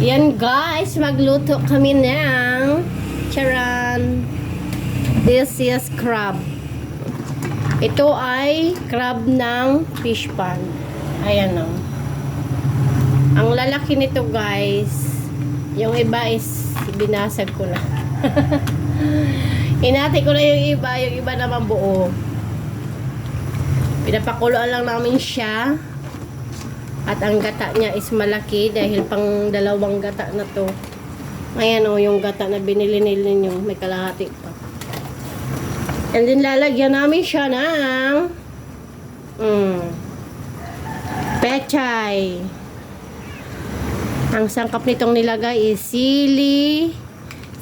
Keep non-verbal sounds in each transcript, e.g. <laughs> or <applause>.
Yan guys, magluto kami ng charan. This is crab. Ito ay crab ng fish pan. Ayan o. Ang lalaki nito guys, yung iba is binasag ko na. <laughs> Inati ko na yung iba, yung iba naman buo. Pinapakuluan lang namin siya. At ang gata niya is malaki dahil pang dalawang gata na to. Ayan o, yung gata na binili ninyo. May kalahati pa. And then lalagyan namin siya ng mm, pechay. Ang sangkap nitong nilagay is sili,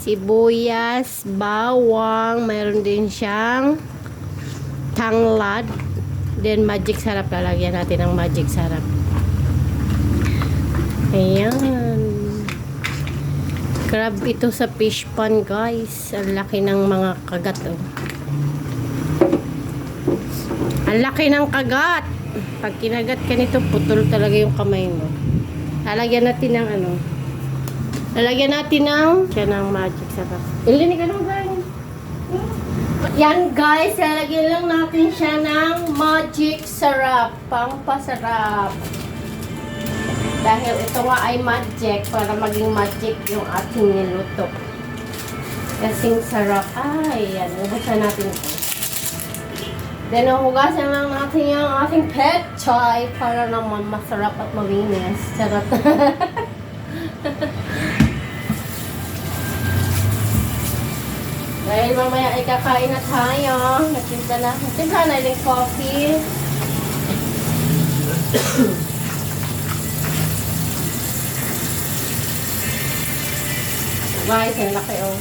sibuyas, bawang, mayroon din siyang tanglad, then magic sarap lalagyan natin ng magic sarap. Ayan. Crab ito sa fish pan, guys. Ang laki ng mga kagat, oh. Ang laki ng kagat. Pag kinagat ka nito, putol talaga yung kamay mo. Lalagyan natin ng ano. Lalagyan natin ng siya ng magic sarap. Ilinig naman, Brian. Yan guys, lalagyan lang natin siya ng magic sarap. Pampasarap. Dahil ito nga ay magic para maging magic yung ating niluto. Kasing sarap. Ay, yan. Ubusan natin ito. Then, hugasan lang natin yung ating pet choy para naman masarap at malinis. Sarap. <laughs> Dahil mamaya ay kakain na tayo. Nagtimpla na. Nagtimpla na yung coffee. Guys, ang laki oh.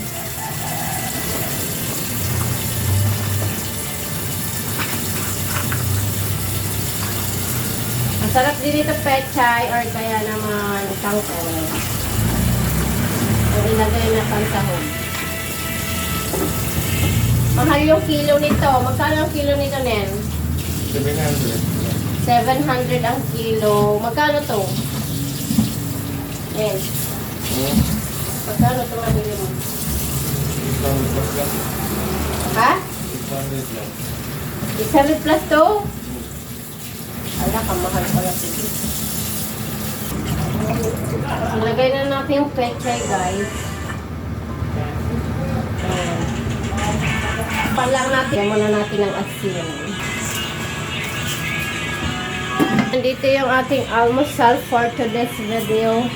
Ang sarap din dito pechay or kaya naman tangkol. Ang ilagay na pansahog. Mahal yung kilo nito. Magkano ang kilo nito, Nen? 700. 700 ang kilo. Magkano to? Nen, Hmm? Magkano to nabili mo? 600 plus lang. Ha? 600 lang. 600 plus to? Ala, kamahal pala sige. Ilagay na natin yung pechay, guys. Palang natin. Muna natin ng asin. Nandito yung ating almusal for today's video.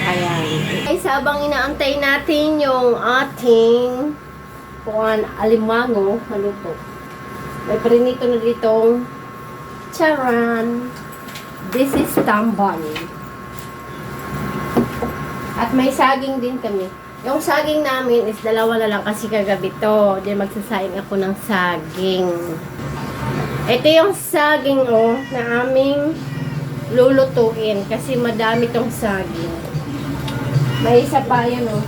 Ayan. Guys, habang inaantay natin yung ating kuan alimango, maluto. May prinito na ditong charan. This is tamban. At may saging din kami. Yung saging namin is dalawa na lang kasi kagabi to. Then magsasaing ako ng saging. Ito yung saging oh, na aming lulutuin kasi madami tong saging. May isa pa yan oh.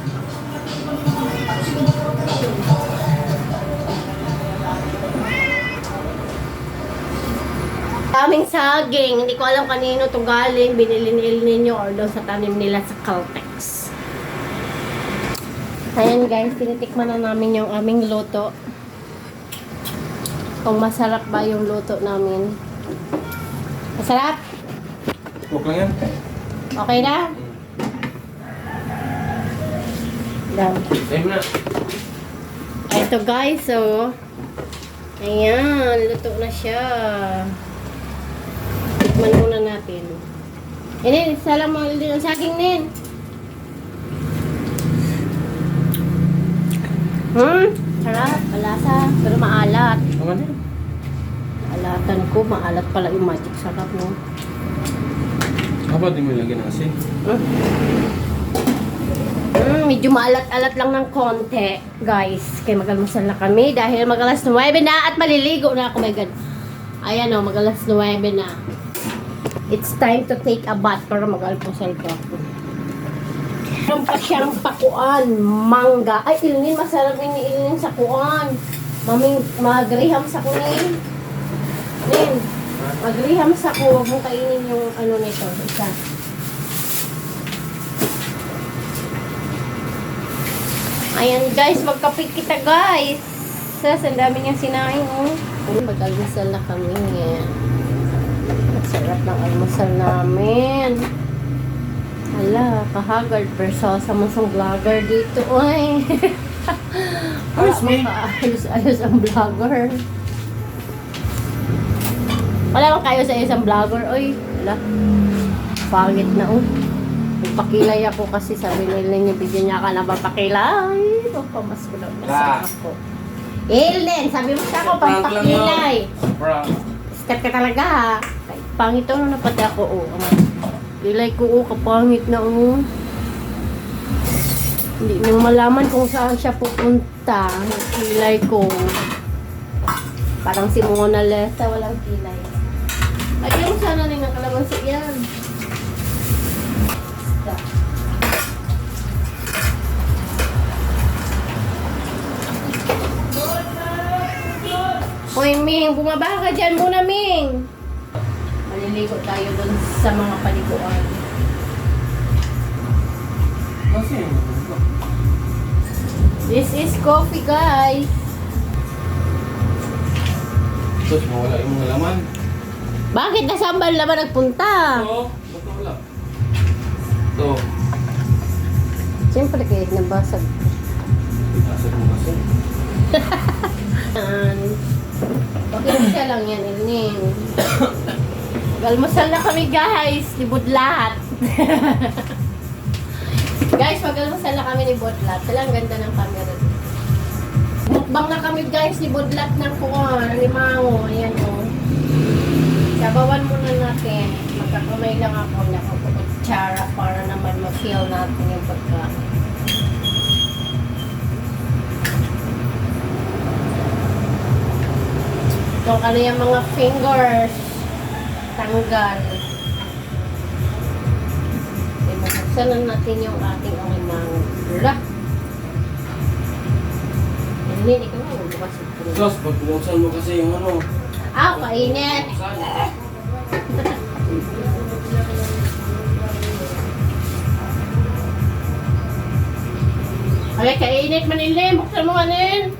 Daming saging. Hindi ko alam kanino to galing. Binili ni El Nino or doon sa tanim nila sa Caltex. Ayan guys, tinitikman na namin yung aming luto. Kung masarap ba yung luto namin. Masarap? Huwag lang yan. Okay na? Daw. Time na. Ito guys, so ayan, luto na siya. Tikman muna natin. Inin, isa lang mga din ang saging nin. Hmm, sarap, malasa, pero maalat. Na yan. Alatan ko, maalat pala yung magic sarap no. Kapag di mo ilagyan ng asin. Hmm. Medyo maalat-alat lang ng konti, guys. Kaya mag-almusal na kami dahil mag-alas 9 na at maliligo na ako, my God. Ayan o, mag-alas 9 na. It's time to take a bath para mag-almusal ko. Meron pa siyang pakuan, mangga. Ay, ilinin, masarap yung ilinin sa kuan. Maming, magriham sa kunin. Nin, magriham sa ko. Huwag kainin yung ano nito, isa. Ayan guys, magkapit kita guys. Sas, ang dami niyang sinaing oh. Mag-almusal na kami. Yan. Masarap ng almusal namin. Hala, kahagard. Mo sa vlogger dito. Uy. <laughs> Ayos, me. Ayos-ayos ang vlogger. Wala bang kayo sa isang vlogger? Uy, wala. Pangit na oh. Nagpakilay ako kasi sabi nila niya, bigyan niya ka na papakilay. Papamas ko lang Ah. ako. Ellen, sabi mo sa ako, pampakilay. Skat ka talaga ha. Pangit to, na pati ako, oh. Ang Kilay ko, oh, kapangit na, oh. Hindi nang malaman kung saan siya pupunta. Kilay ko. Parang si Mona Lisa, walang kilay. Ay, yung sana rin ng kalamansi yan. Hoy, Ming, bumaba ka dyan muna, Ming. Maliligo tayo dun sa mga paliguan. Kasi, This is coffee, guys. Sus, mawala yung mga laman. Bakit nasambal naman nagpunta? Oo, ba't wala? Ito. Siyempre, kahit nabasag. Nasad mo kasi. <laughs> Yan. Siya lang yan, Ilning. Galmasal na kami, guys. Libod lahat. <laughs> guys, mag-almasal na kami ni Bodlat. Talang ganda ng camera. Mukbang na kami, guys, ni Bodlat ng kuwan, ni Mango. Ayan, o. Sabawan muna natin. Magkakamay lang ako na kutsara para naman ma-feel natin yung pagkain. Itong ano yung mga fingers. Tanggal. Okay, mabuksan na natin yung ating alimang bula. Hindi, ikaw na yung bukas ito. Sus, pag mo kasi yung ano. Ah, kainit! Okay, <laughs> kainit manilin. Buksan mo kanin.